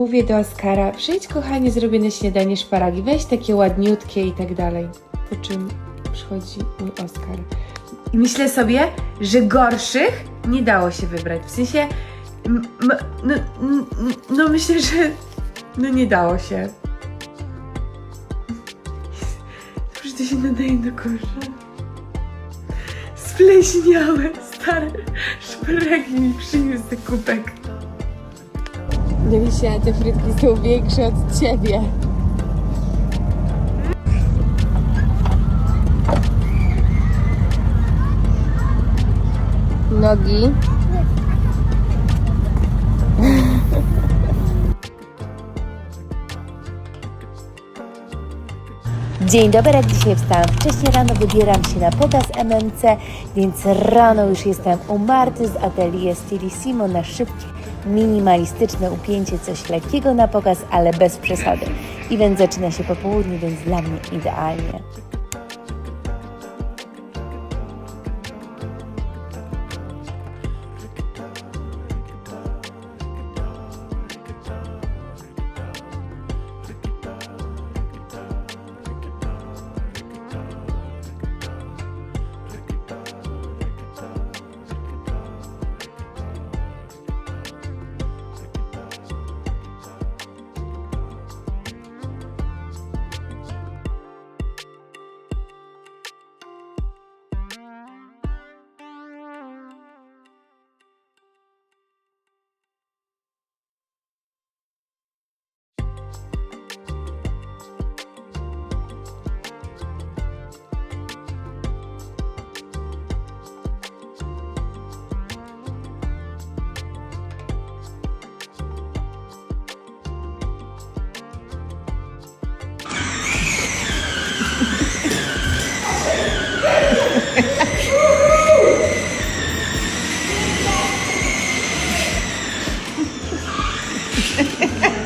Mówię do Oskara, przyjdź kochanie, na śniadanie szparagi, weź takie ładniutkie i tak dalej. Po czym przychodzi mój Oskar. I myślę sobie, że gorszych nie dało się wybrać. W sensie, no, no myślę, że no nie dało się. Przecież to się nadaje do kosza. Spleśniałe, stare szparagi mi przyniósł kubek. Delisia, te frytki są większe od ciebie. Nogi. Dzień dobry, jak dzisiaj wstałam wcześniej rano, wybieram się na pokaz MMC, więc rano już jestem u Marty z atelier Stilissimo na szybkie, minimalistyczne upięcie, coś lekkiego na pokaz, ale bez przesady. Event zaczyna się po południu, więc dla mnie idealnie. Ha ha ha.